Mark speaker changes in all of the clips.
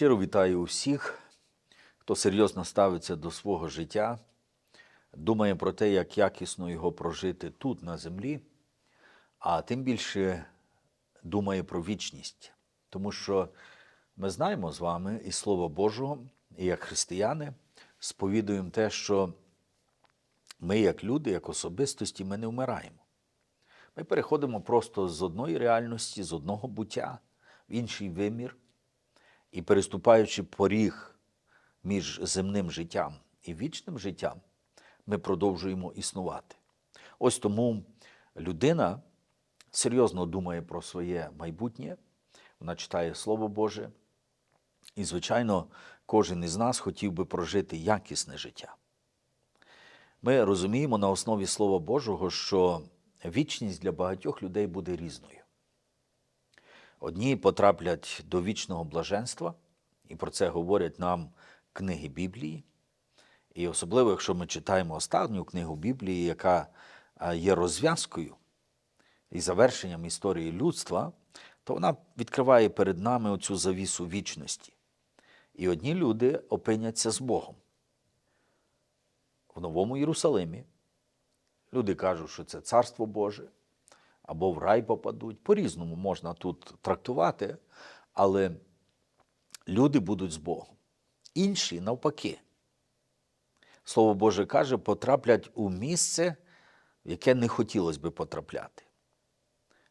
Speaker 1: Щиро вітаю усіх, хто серйозно ставиться до свого життя, думає про те, як якісно його прожити тут, на землі, а тим більше думає про вічність. Тому що ми знаємо з вами і Слово Божого, і як християни сповідуємо те, що ми, як люди, як особистості, ми не вмираємо. Ми переходимо просто з одної реальності, з одного буття в інший вимір. І переступаючи поріг між земним життям і вічним життям, ми продовжуємо існувати. Ось тому людина серйозно думає про своє майбутнє, вона читає Слово Боже, і, звичайно, кожен із нас хотів би прожити якісне життя. Ми розуміємо на основі Слова Божого, що вічність для багатьох людей буде різною. Одні потраплять до вічного блаженства, і про це говорять нам книги Біблії. І особливо, якщо ми читаємо останню книгу Біблії, яка є розв'язкою і завершенням історії людства, то вона відкриває перед нами оцю завісу вічності. І одні люди опиняться з Богом в Новому Єрусалимі. Люди кажуть, що це Царство Боже або в рай попадуть. По-різному можна тут трактувати, але люди будуть з Богом. Інші навпаки. Слово Боже каже, потраплять у місце, в яке не хотілося би потрапляти.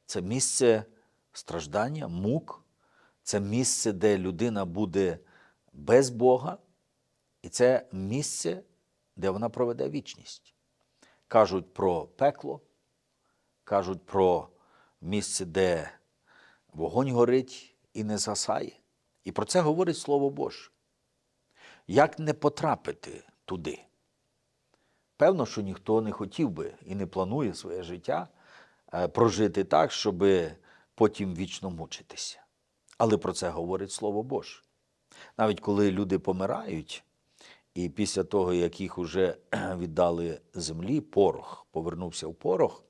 Speaker 1: Це місце страждання, мук, це місце, де людина буде без Бога, і це місце, де вона проведе вічність. Кажуть про пекло, кажуть про місце, де вогонь горить і не згасає. І про це говорить Слово Боже. Як не потрапити туди? Певно, що ніхто не хотів би і не планує своє життя е, прожити так, щоб потім вічно мучитися. Але про це говорить Слово Боже. Навіть коли люди помирають, і після того, як їх уже віддали землі, порох повернувся в порох,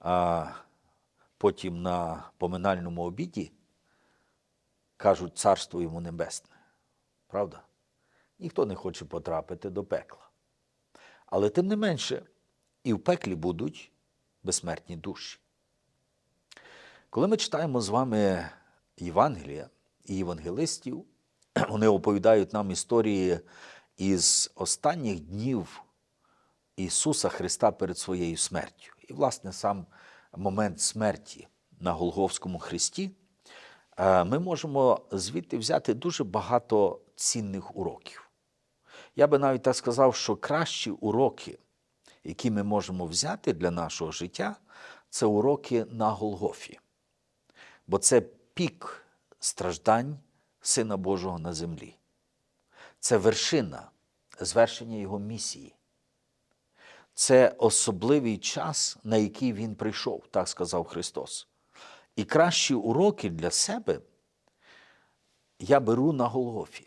Speaker 1: а потім на поминальному обіді кажуть царство йому небесне. Правда? Ніхто не хоче потрапити до пекла. Але тим не менше, і в пеклі будуть безсмертні душі. Коли ми читаємо з вами Євангелія і євангелистів, вони оповідають нам історії із останніх днів Ісуса Христа перед своєю смертю. І, власне, сам момент смерті на Голговському Христі, е, ми можемо звідти взяти дуже багато цінних уроків. Я би навіть так сказав, що кращі уроки, які ми можемо взяти для нашого життя, це уроки на Голгофі. Бо це пік страждань Сина Божого на землі. Це вершина звершення Його місії. Це особливий час, на який Він прийшов, так сказав Христос. І кращі уроки для себе я беру на Голгофі.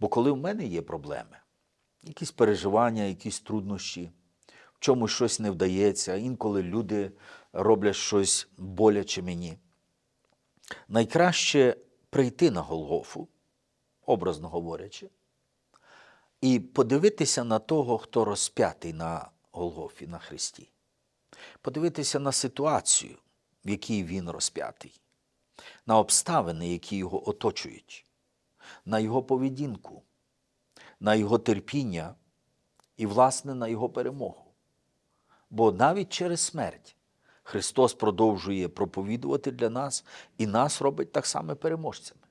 Speaker 1: Бо коли в мене є проблеми, якісь переживання, якісь труднощі, в чомусь щось не вдається, інколи люди роблять щось боляче мені. Найкраще прийти на Голгофу, образно говорячи, і подивитися на того, хто розп'ятий на Голгофі, на Христі. Подивитися на ситуацію, в якій він розп'ятий, на обставини, які його оточують, на його поведінку, на його терпіння і, власне, на його перемогу. Бо навіть через смерть Христос продовжує проповідувати для нас і нас робить так само переможцями,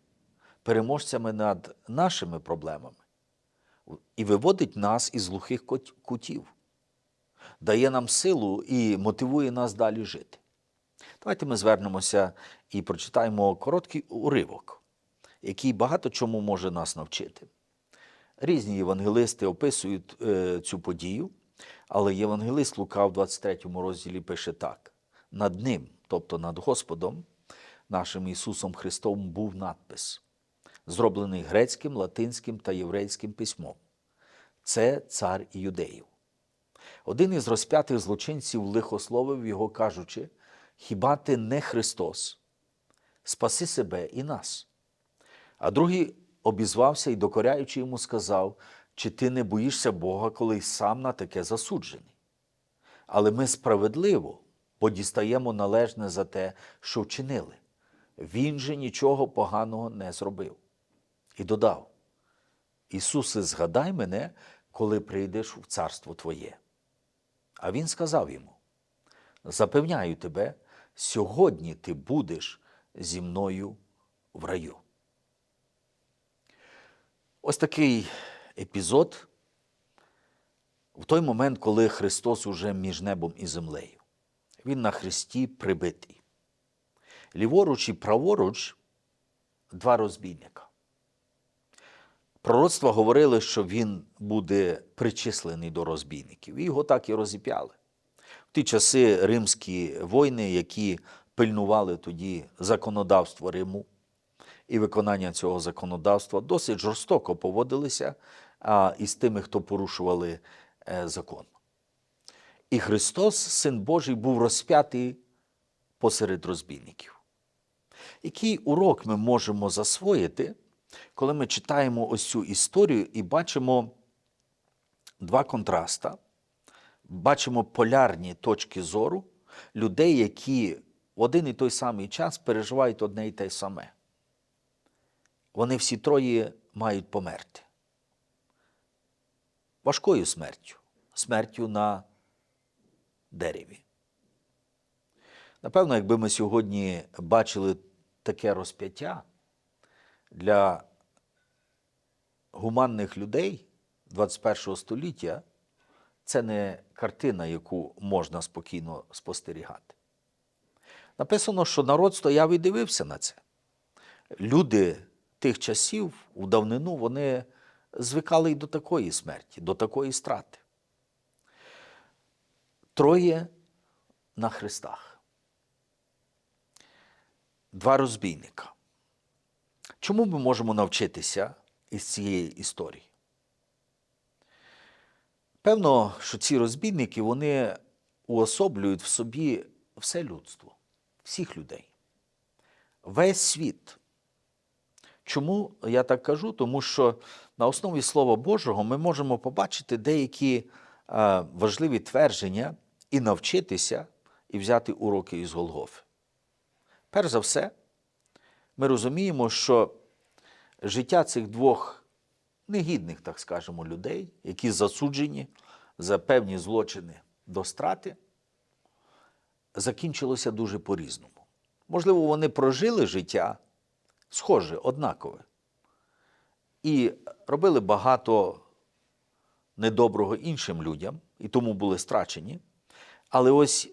Speaker 1: переможцями над нашими проблемами і виводить нас із глухих кутів, дає нам силу і мотивує нас далі жити. Давайте ми звернемося і прочитаємо короткий уривок, який багато чому може нас навчити. Різні євангелисти описують е, цю подію, але євангелист Лука в 23 розділі пише так: над ним, тобто над Господом, нашим Ісусом Христом, був надпис, зроблений грецьким, латинським та єврейським письмом. Це цар юдеїв. Один із розп'ятих злочинців лихословив його, кажучи: Хіба ти не Христос? Спаси себе і нас. А другий обізвався і, докоряючи йому, сказав, чи ти не боїшся Бога, коли сам на таке засуджений? Але ми справедливо, бо дістаємо належне за те, що вчинили. Він же нічого поганого не зробив. І додав: Ісусе, згадай мене, коли прийдеш в царство Твоє. А він сказав йому: Запевняю тебе, сьогодні ти будеш зі мною в раю. Ось такий епізод в той момент, коли Христос уже між небом і землею. Він на хресті прибитий. Ліворуч і праворуч два розбійника. Пророцтва говорили, що він буде причислений до розбійників. І його так і розіп'яли. В ті часи римські воїни, які пильнували тоді законодавство Риму і виконання цього законодавства, досить жорстоко поводилися із тими, хто порушували е, закон. І Христос, Син Божий, був розп'ятий посеред розбійників. Який урок ми можемо засвоїти, коли ми читаємо ось цю історію і бачимо два контраста, бачимо полярні точки зору людей, які в один і той самий час переживають одне і те саме. Вони всі троє мають померти. Важкою смертю, смертю на дереві. Напевно, якби ми сьогодні бачили таке розп'яття для гуманних людей 21 століття, це не картина, яку можна спокійно спостерігати. Написано, що народ стояв і дивився на це. Люди тих часів у давнину вони звикали й до такої смерті, до такої страти. Троє на хрестах. Два розбійника. Чому ми можемо навчитися із цієї історії? Певно, що ці розбійники вони уособлюють в собі все людство, всіх людей, весь світ. Чому я так кажу? Тому що на основі Слова Божого ми можемо побачити деякі е, важливі твердження і навчитися, і взяти уроки із Голгофи. Перш за все, ми розуміємо, що життя цих двох негідних, так скажемо, людей, які засуджені за певні злочини до страти, закінчилося дуже по-різному. Можливо, вони прожили життя схоже, однакове. І робили багато недоброго іншим людям, і тому були страчені. Але ось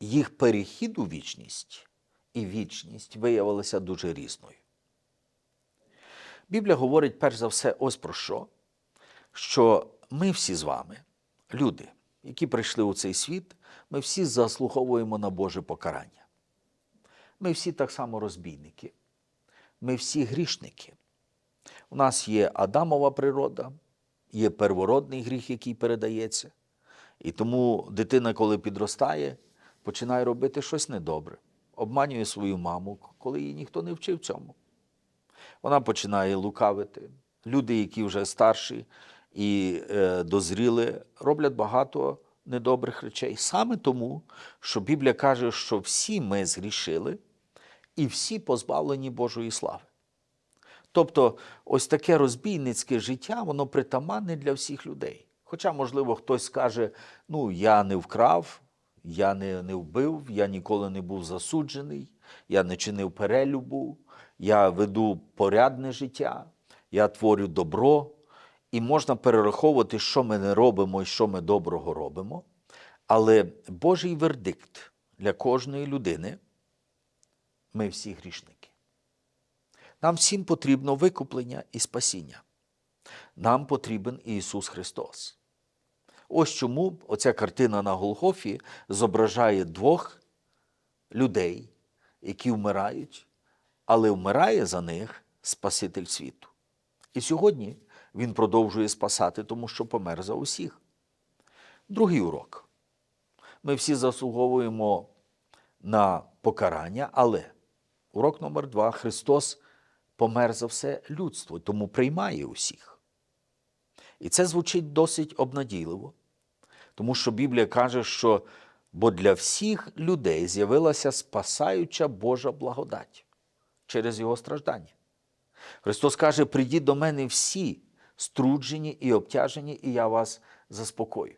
Speaker 1: їх перехід у вічність і вічність виявилися дуже різною. Біблія говорить перш за все ось про що, що ми всі з вами, люди, які прийшли у цей світ, ми всі заслуговуємо на Боже покарання. Ми всі так само розбійники, ми всі грішники. У нас є Адамова природа, є первородний гріх, який передається. І тому дитина, коли підростає, починає робити щось недобре, обманює свою маму, коли її ніхто не вчив цьому. Вона починає лукавити. Люди, які вже старші і е, дозріли, роблять багато недобрих речей. Саме тому, що Біблія каже, що всі ми згрішили і всі позбавлені Божої слави. Тобто, ось таке розбійницьке життя, воно притаманне для всіх людей. Хоча, можливо, хтось скаже, ну, я не вкрав, я не, не вбив, я ніколи не був засуджений, я не чинив перелюбу, я веду порядне життя, я творю добро. І можна перераховувати, що ми не робимо і що ми доброго робимо. Але Божий вердикт для кожної людини ми всі грішники. Нам всім потрібно викуплення і спасіння. Нам потрібен Ісус Христос. Ось чому оця картина на Голгофі зображає двох людей, які вмирають, але вмирає за них Спаситель світу. І сьогодні Він продовжує спасати, тому що помер за усіх. Другий урок. Ми всі заслуговуємо на покарання, але урок номер два Христос помер за все людство, тому приймає усіх. І це звучить досить обнадійливо, тому що Біблія каже, що бо для всіх людей з'явилася спасаюча Божа благодать через його страждання. Христос каже: прийдіть до мене всі струджені і обтяжені, і я вас заспокою.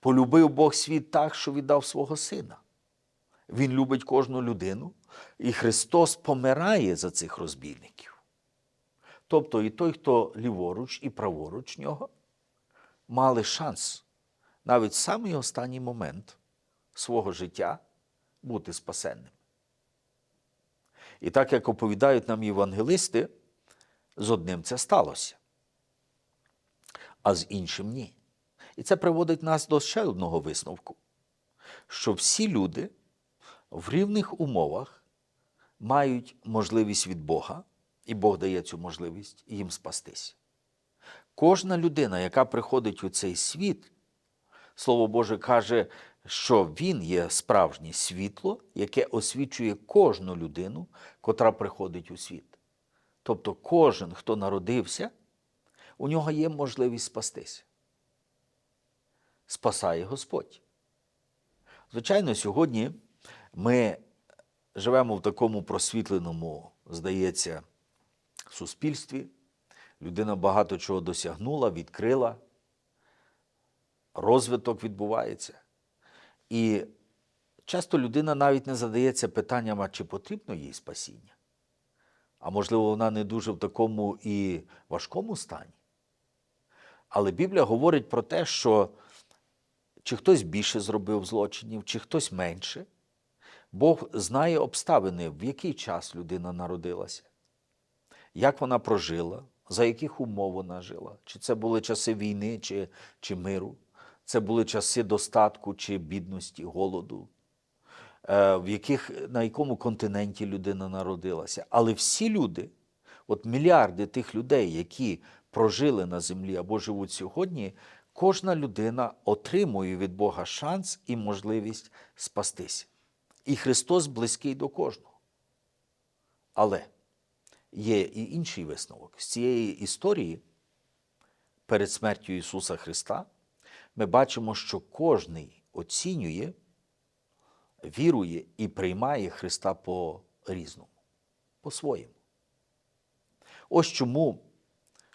Speaker 1: Полюбив Бог світ так, що віддав свого сина. Він любить кожну людину, і Христос помирає за цих розбійників. Тобто і той, хто ліворуч і праворуч нього, мали шанс навіть в самий останній момент свого життя бути спасенним. І так як оповідають нам євангелисти, з одним це сталося, а з іншим ні. І це приводить нас до ще одного висновку, що всі люди в рівних умовах мають можливість від Бога, і Бог дає цю можливість їм спастись. Кожна людина, яка приходить у цей світ, Слово Боже каже, що Він є справжнє світло, яке освічує кожну людину, котра приходить у світ. Тобто кожен, хто народився, у нього є можливість спастися. Спасає Господь. Звичайно, сьогодні ми живемо в такому просвітленому, здається, суспільстві. Людина багато чого досягнула, відкрила, розвиток відбувається. І часто людина навіть не задається питанням, а чи потрібно їй спасіння. А можливо, вона не дуже в такому і важкому стані. Але Біблія говорить про те, що чи хтось більше зробив злочинів, чи хтось менше. Бог знає обставини, в який час людина народилася, як вона прожила, за яких умов вона жила, чи це були часи війни, чи, чи миру, це були часи достатку чи бідності, голоду, е, в яких, на якому континенті людина народилася. Але всі люди, от мільярди тих людей, які прожили на землі або живуть сьогодні, кожна людина отримує від Бога шанс і можливість спастися. І Христос близький до кожного. Але є і інший висновок. З цієї історії перед смертю Ісуса Христа ми бачимо, що кожний оцінює, вірує і приймає Христа по-різному, по-своєму. Ось чому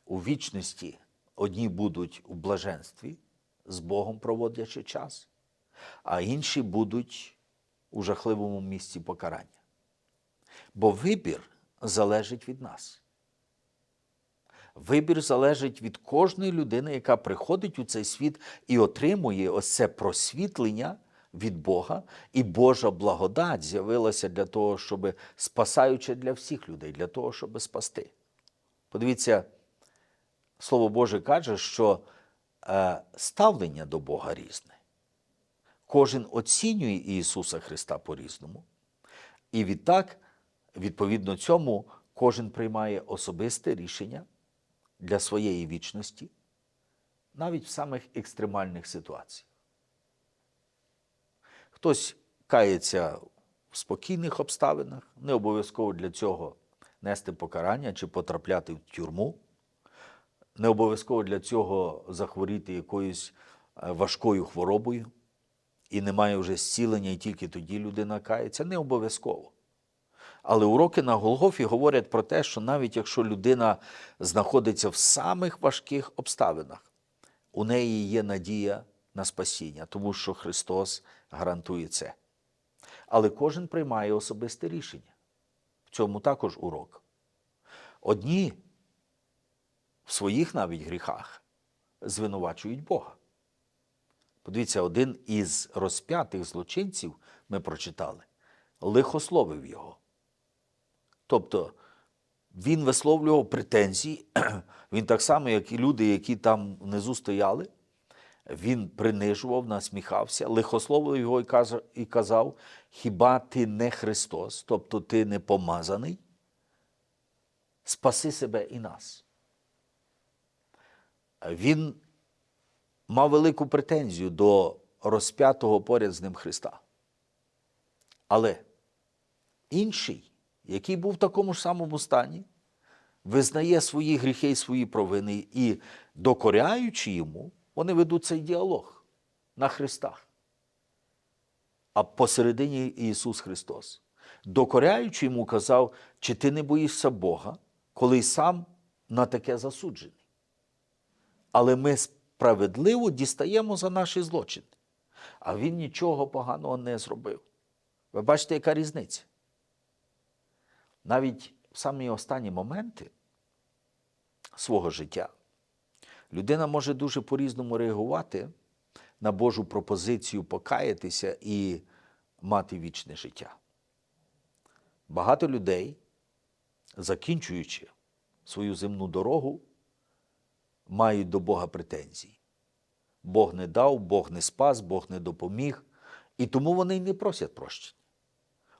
Speaker 1: у вічності одні будуть у блаженстві, з Богом проводячи час, а інші будуть у жахливому місці покарання. Бо вибір залежить від нас. Вибір залежить від кожної людини, яка приходить у цей світ і отримує ось це просвітлення від Бога, і Божа благодать з'явилася для того, щоб спасаючи для всіх людей, для того, щоб спасти. Подивіться, Слово Боже каже, що е, ставлення до Бога різне. Кожен оцінює Ісуса Христа по-різному. І відтак, відповідно цьому, кожен приймає особисте рішення для своєї вічності, навіть в самих екстремальних ситуаціях. Хтось кається в спокійних обставинах, не обов'язково для цього нести покарання чи потрапляти в тюрму, не обов'язково для цього захворіти якоюсь е, важкою хворобою і немає вже зцілення, і тільки тоді людина кається. Не обов'язково. Але уроки на Голгофі говорять про те, що навіть якщо людина знаходиться в самих важких обставинах, у неї є надія на спасіння, тому що Христос гарантує це. Але кожен приймає особисте рішення. В цьому також урок. Одні в своїх навіть гріхах звинувачують Бога. Подивіться, один із розп'ятих злочинців ми прочитали, лихословив його. Тобто він висловлював претензії, він так само, як і люди, які там внизу стояли, він принижував, насміхався, лихословив його і казав, Хіба ти не Христос, тобто ти не помазаний? Спаси себе і нас. Він мав велику претензію до розп'ятого поряд з ним Христа. Але інший, який був в такому ж самому стані, визнає свої гріхи і свої провини і, докоряючи йому, вони ведуть цей діалог на Христах. А посередині Ісус Христос, докоряючи йому, казав, чи ти не боїшся Бога, коли й сам на таке засуджений. Але ми справедливо дістаємо за наші злочини. А він нічого поганого не зробив. Ви бачите, яка різниця? Навіть в самі останні моменти свого життя людина може дуже по-різному реагувати на Божу пропозицію покаятися і мати вічне життя. Багато людей, закінчуючи свою земну дорогу, мають до Бога претензії. Бог не дав, Бог не спас, Бог не допоміг, і тому вони й не просять прощення.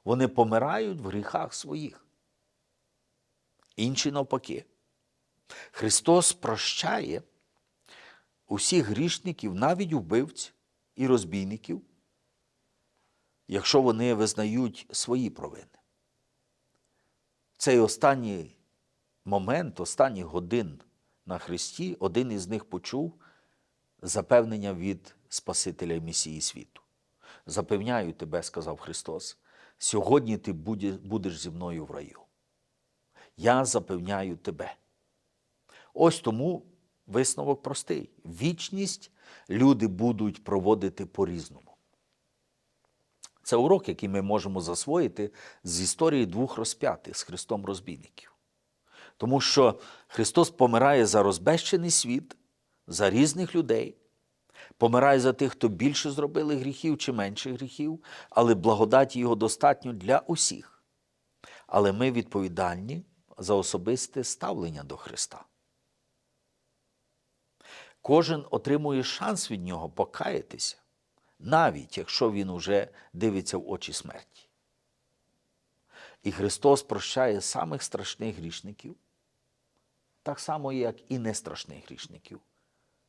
Speaker 1: Вони помирають в гріхах своїх. Інші навпаки. Христос прощає усіх грішників, навіть вбивць і розбійників, якщо вони визнають свої провини. Цей останній момент, останніх годин на Христі, один із них почув запевнення від Спасителя і Месії світу. Запевняю тебе, сказав Христос, сьогодні ти будеш зі мною в раю. Я запевняю тебе. Ось тому висновок простий. Вічність люди будуть проводити по-різному. Це урок, який ми можемо засвоїти з історії двох розп'ятих з Христом розбійників. Тому що Христос помирає за розбещений світ, за різних людей, помирає за тих, хто більше зробили гріхів чи менше гріхів, але благодаті Його достатньо для усіх. Але ми відповідальні за особисте ставлення до Христа. Кожен отримує шанс від Нього покаятися, навіть якщо він уже дивиться в очі смерті. І Христос прощає самих страшних грішників, так само, як і нестрашних грішників,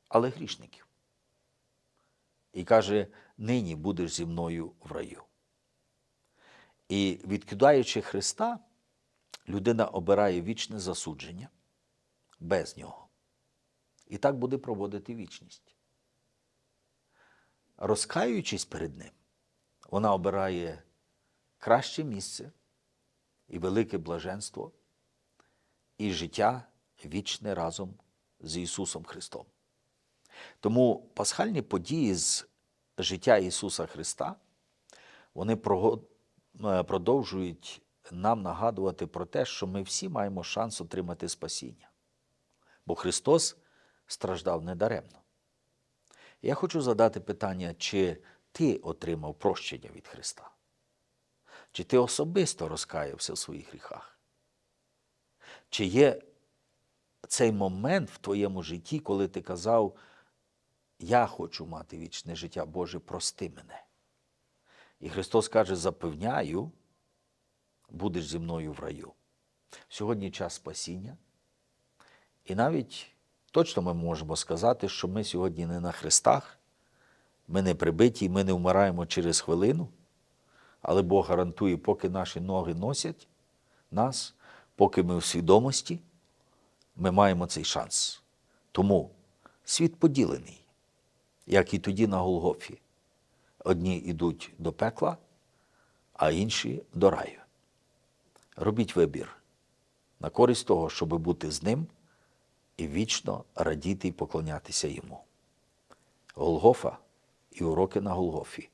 Speaker 1: але грішників. І каже, нині будеш зі мною в раю. І відкидаючи Христа, людина обирає вічне засудження без нього. І так буде проводити вічність. Розкаюючись перед ним, вона обирає краще місце і велике блаженство, і життя вічне разом з Ісусом Христом. Тому пасхальні події з життя Ісуса Христа, вони продовжують нам нагадувати про те, що ми всі маємо шанс отримати спасіння. Бо Христос страждав недаремно. Я хочу задати питання, чи ти отримав прощення від Христа? Чи ти особисто розкаявся в своїх гріхах? Чи є цей момент в твоєму житті, коли ти казав, я хочу мати вічне життя, Боже, прости мене. І Христос каже, запевняю, будеш зі мною в раю. Сьогодні час спасіння. І навіть точно ми можемо сказати, що ми сьогодні не на хрестах, ми не прибиті, ми не вмираємо через хвилину, але Бог гарантує, поки наші ноги носять нас, поки ми в свідомості, ми маємо цей шанс. Тому світ поділений, як і тоді на Голгофі. Одні йдуть до пекла, а інші до раю. Робіть вибір на користь того, щоб бути з ним і вічно радіти і поклонятися йому. Голгофа і уроки на Голгофі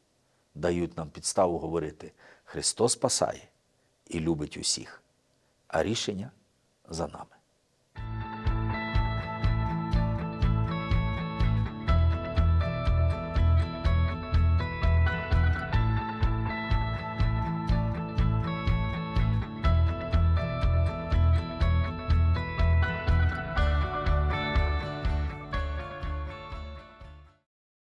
Speaker 1: дають нам підставу говорити: Христос спасає і любить усіх, а рішення за нами.